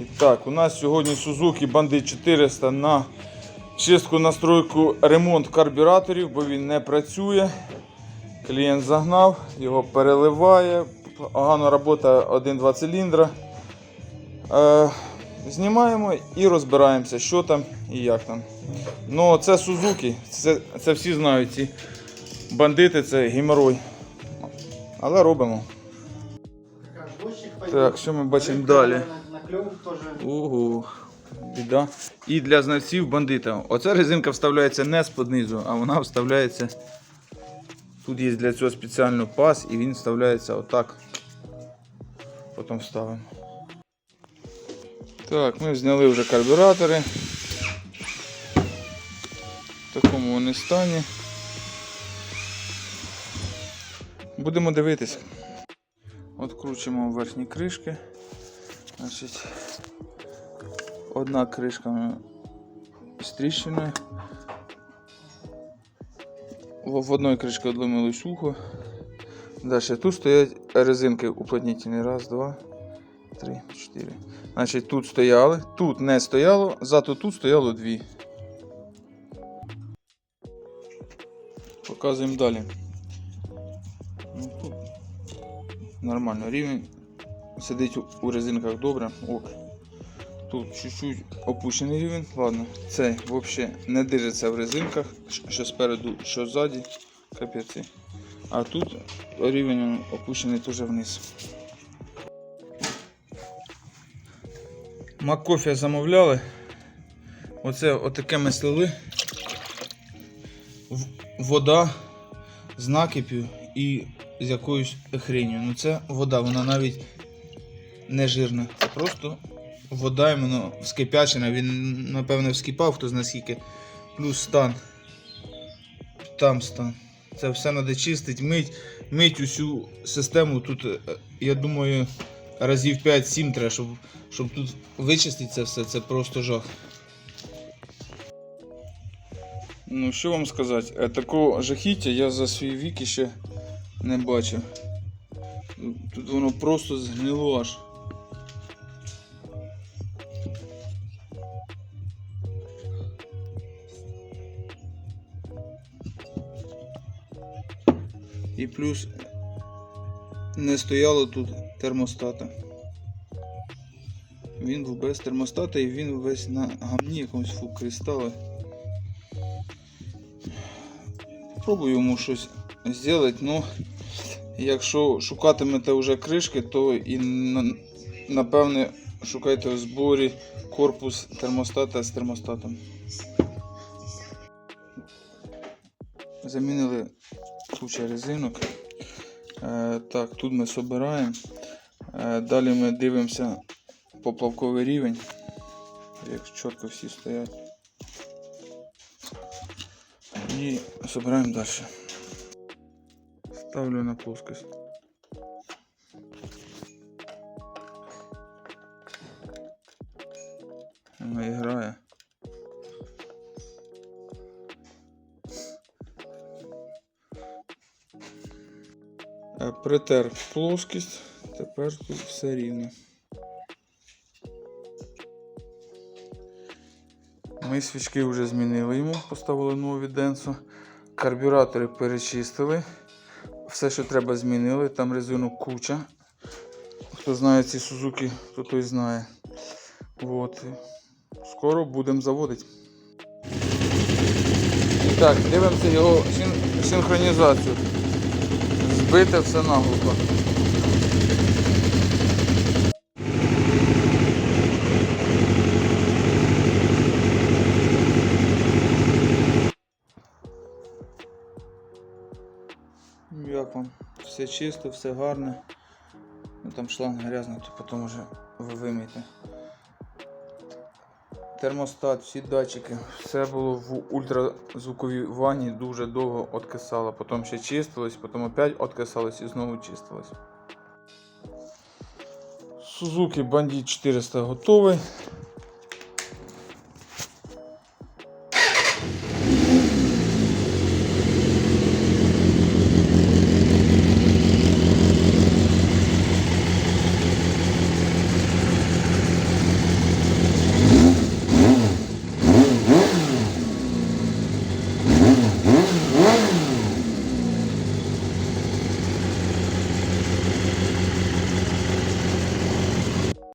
І так, у нас сьогодні Suzuki Bandit 400 на чистку, настройку, ремонт карбюраторів, бо він не працює. Клієнт загнав, його переливає. Погана робота 1-2 циліндра. Е, знімаємо і розбираємося, що там і як там. Ну, це Suzuki, це, це всі знають ці бандити, це геморой. Але робимо. Так, що ми бачимо далі? Ого, біда. І для знавців бандита. Оця резинка вставляється не з-під низу, а вона вставляється. Тут є для цього спеціально пас і він вставляється отак. Потім вставимо. Так, ми зняли вже карбюратори. В такому вони стані. Будемо дивитись. Откручуємо верхні кришки. Значить, одна кришка з тріщиною. В в одної кришки одломилось ухо. Далі тут стоять резинки уплотнительні. Раз, два, три, чотири. Значить, тут стояли, тут не стояло, зато тут стояло дві. Показуємо далі. Ну, тут нормально рівень. Сидить у- резинках добре. Ок. Тут чуть-чуть опущений рівень. Ладно, цей взагалі не держиться в резинках, що спереду, що ззаді. Капець. А тут рівень опущений теж вниз. Маккофе замовляли. Оце отаке ми слили. Вода з накип'ю і з якоюсь хренью. Ну це вода, вона навіть не жирна. Це просто вода іменно вскипячена. Він, напевне, вскипав, хто знає скільки. Плюс стан. Там стан. Це все треба чистити, мить, мить усю систему. Тут, е, я думаю, разів 5-7 треба, щоб, щоб тут вичистити це все. Це просто жах. Ну, що вам сказати, Е, такого жахіття я за свій вік ще не бачив. Тут воно просто згнило аж. І плюс не стояло тут термостата. Він був без термостата і він весь на гамні якомусь фу кристали. Пробую йому щось зробити, ну якщо шукатимете вже кришки, то і напевне шукайте у зборі корпус термостата з термостатом. Замінили куча резинок. Е, так, тут ми собираємо. Е, далі ми дивимося поплавковий рівень. Як чітко всі стоять. І собираємо далі. Ставлю на плоскость. Вона грає. Притер плоскість, тепер тут все рівно. Ми свічки вже змінили йому, поставили нові денсо. Карбюратори перечистили. Все, що треба, змінили. Там резину куча. Хто знає ці Сузуки, то той знає. От. Скоро будемо заводити. Так, дивимося його син- синхронізацію. Збите все наглухо. Все чисто, все гарне. Ну там шланг грязний, то потім вже ви вимійте. Термостат, всі датчики, все було в ультразвуковій ванні, дуже довго откисало, потім ще чистилось, потім опять откисалось і знову чистилось. Suzuki Bandit 400 готовий.